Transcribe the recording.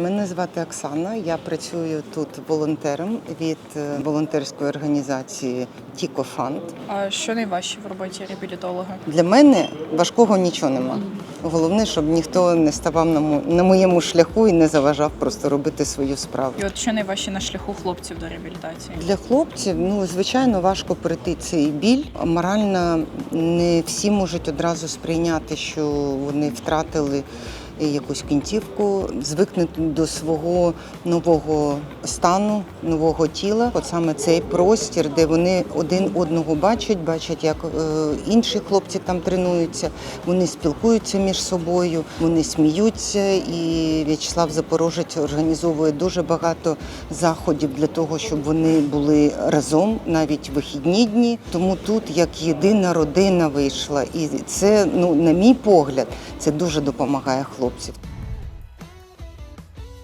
Мене звати Оксана. Я працюю тут волонтером від е, волонтерської організації Тіко Фанд. А що найважче в роботі реабілітолога? Для мене важкого нічого нема. Головне, щоб ніхто не ставав на на моєму шляху і не заважав просто робити свою справу. І от що найважче на шляху хлопців до реабілітації? Для хлопців, ну звичайно, важко пройти цей біль. Морально не всі можуть одразу сприйняти, що вони втратили якусь кінцівку, звикнути до свого нового стану, нового тіла. От саме цей простір, де вони один одного бачать, бачать, як е, інші хлопці там тренуються, вони спілкуються між собою, вони сміються. І В'ячеслав Запорожець організовує дуже багато заходів для того, щоб вони були разом навіть вихідні дні. Тому тут як єдина родина вийшла, і це, ну на мій погляд, це дуже допомагає хлопцям хлопців.